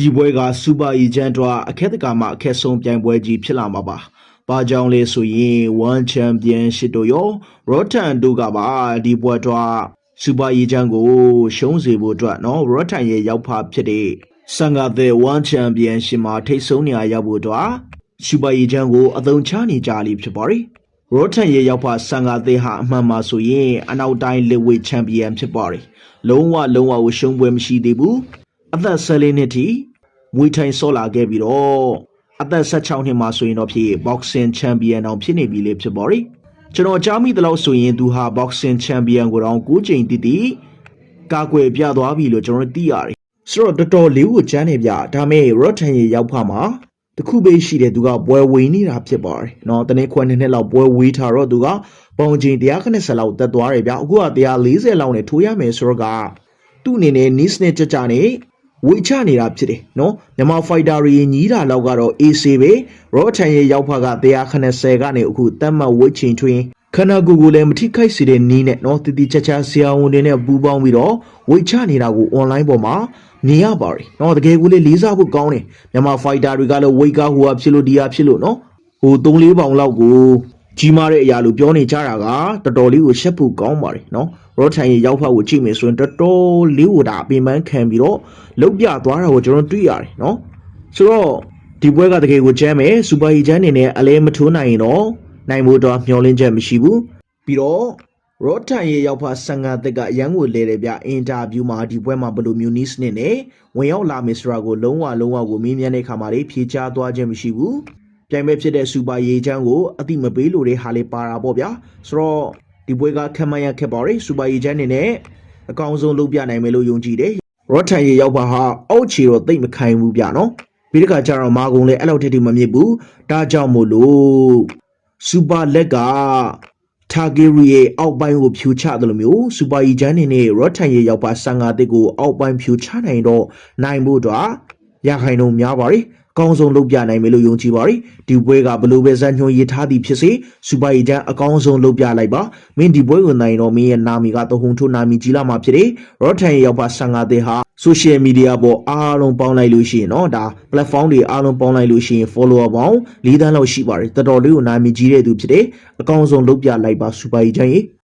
ဒီပွဲကစူပါအီဂျန်တော်အခက်တကမှအခက်ဆုံးပြိုင်ပွဲကြီးဖြစ်လာမှာပါ။ဘာကြောင့်လဲဆိုရင် One Championship တို့ရော Rotan တို့ကပါဒီပွဲတော့စူပါအီဂျန်ကိုရှုံးစေဖို့အတွက်နော် Rotan ရဲ့ရောက်ဖဖြစ်တဲ့ဆန်ကာတဲ့ One Championship မှာထိတ်ဆုံးနေရရောက်ဖို့အတွက်စူပါအီဂျန်ကိုအသုံးချနေကြလိမ့်ဖြစ်ပါတယ်။ Rotan ရဲ့ရောက်ဖဆန်ကာတဲ့ဟာအမှန်မှာဆိုရင်အနောက်တိုင်းလက်ဝဲချန်ပီယံဖြစ်ပါတယ်။လုံးဝလုံးဝကိုရှုံးပွဲမရှိသေးဘူး။အသက်14နှစ်ထိ မွေးထိုင်ဆော့လာခဲ့ပြီးတော့အသက်16နှစ်မှာဆိုရင်တော့ဖြစ် boxing champion တောင်ဖြစ်နေပြီလေဖြစ်ပါတယ်။ကျွန်တော်ကြားမိသလောက်ဆိုရင်သူဟာ boxing champion ကိုတော့9ချိန်တည်တည်ကာကွယ်ပြသွားပြီလို့ကျွန်တော်တို့သိရတယ်။ဆိုတော့တော်တော်လေးကိုကြမ်းနေပြ။ဒါမဲ့ Rotan ရဲ့ရောက်ဖမှာတခုပဲရှိတယ်သူကပွဲဝေးနေတာဖြစ်ပါတယ်။နော်တနေ့ခွန်းနှစ်နှစ်လောက်ပွဲဝေးထားတော့သူကပုံချိန်190လောက်တက်သွားတယ်ဗျ။အခုက140လောက်နဲ့ထိုးရမယ်ဆိုတော့ကသူ့အနေနဲ့ niche နဲ့ကြကြနဲ့ ဝေချနေတာဖြစ်တယ်နော်မြန်မာဖိုက်တာတွေညီးတာလောက်ကတော့ AC ပဲရော့ထန်ရဲ့ရောက်ဖက190ကနေအခုတတ်မှတ်ဝေးချိန်ထွင်းခန္ဓာကိုယ်ကိုလည်းမထိခိုက်စေတဲ့နီးနဲ့နော်တတိချာချာဆရာဝန်တွေနဲ့ပူးပေါင်းပြီးတော့ဝေချနေတာကို online ပေါ်မှာမြင်ရပါတယ်နော်တကယ်ကိုလေလေးစားဖို့ကောင်းတယ်မြန်မာဖိုက်တာတွေကလည်းဝေကားဟိုဟာဖြစ်လို့ဒီဟာဖြစ်လို့နော်ဟို3-4ပေါင်လောက်ကို ကြီးမားတဲ့အရာလို့ပြောနေကြတာကတော်တော်လေးကိုရှက်ဖို့ကောင်းပါတယ်နော်ရော့ထန်ရဲ့ရောက်ဖက်ကိုကြည့်မယ်ဆိုရင်တော်တော်လေးကိုဒါအပင်ပန်းခံပြီးတော့လုတ်ပြသွားတာကိုကျွန်တော်တွေ့ရတယ်နော်ဆိုတော့ဒီပွဲကတကယ်ကိုကျမ်းမယ်စူပါဟီချန်အနေနဲ့အလဲမထိုးနိုင်ရင်တော့နိုင်ဖို့တော့မျှော်လင့်ချက်မရှိဘူးပြီးတော့ရော့ထန်ရဲ့ရောက်ဖက်ဆန်ငါတက်ကရန်ကိုလဲတယ်ဗျအင်တာဗျူးမှာဒီပွဲမှာဘယ်လိုမျိုးနီးစနစ်နဲ့ဝင်ရောက်လာမယ်ဆိုတာကိုလုံးဝလုံးဝကိုမင်းမြန်းတဲ့ခါမှာလေဖြေချသွားခြင်းမရှိဘူး ပြိုင်ပွဲဖြစ်တဲ့စူပါရေချမ်းကိုအတိမပေးလို့တဲ့ဟာလေးပါတာပေါ့ဗျာဆိုတော့ဒီပွဲကခံမရခက်ပါရယ်စူပါရေချမ်းနေနဲ့အကောင်ဆုံးလုပ်ပြနိုင်မယ်လို့ယုံကြည်တယ်ရော့ထန်ရေရောက်ပါဟာအောက်ချီတော့တိတ်မခိုင်ဘူးဗျာနော်ပြီးတခါကျတော့မာကုံလည်းအဲ့လောက်ထိထိမမြစ်ဘူးဒါကြောင့်မို့လို့စူပါလက်ကတာဂီရီရဲ့အောက်ပိုင်းကိုဖြူချတယ်လို့မျိုးစူပါရီချမ်းနေနဲ့ရော့ထန်ရေရောက်ပါဆန်ငါတစ်ကိုအောက်ပိုင်းဖြူချနိုင်တော့နိုင်ဖို့တော့ရခိုင်တော့များပါရယ် အကောင်းဆုံးလုပ်ပြနိုင်မယ်လို့ယုံကြည်ပါတယ်ဒီပွဲကဘလို့ပဲဇာညွှန်ရထားသည်ဖြစ်စေစူပါရီဂျန်အကောင်းဆုံးလုပ်ပြလိုက်ပါမင်းဒီပွဲကိုနိုင်တော့မင်းရဲ့နာမည်ကတဟုန်ထိုးနာမည်ကြီးလာမှာဖြစ်တယ်ရော့ထန်ရဲ့ရောက်ပါ55တဲ့ဟာ social media ပေါ်အားလုံးပေါင်းလိုက်လို့ရှိရင်တော့ဒါ platform တွေအားလုံးပေါင်းလိုက်လို့ရှိရင် follower ပေါင်း၄သန်းလောက်ရှိပါတယ်တော်တော်လေးကိုနာမည်ကြီးတဲ့သူဖြစ်တယ်အကောင်းဆုံးလုပ်ပြလိုက်ပါစူပါရီဂျန်ရဲ့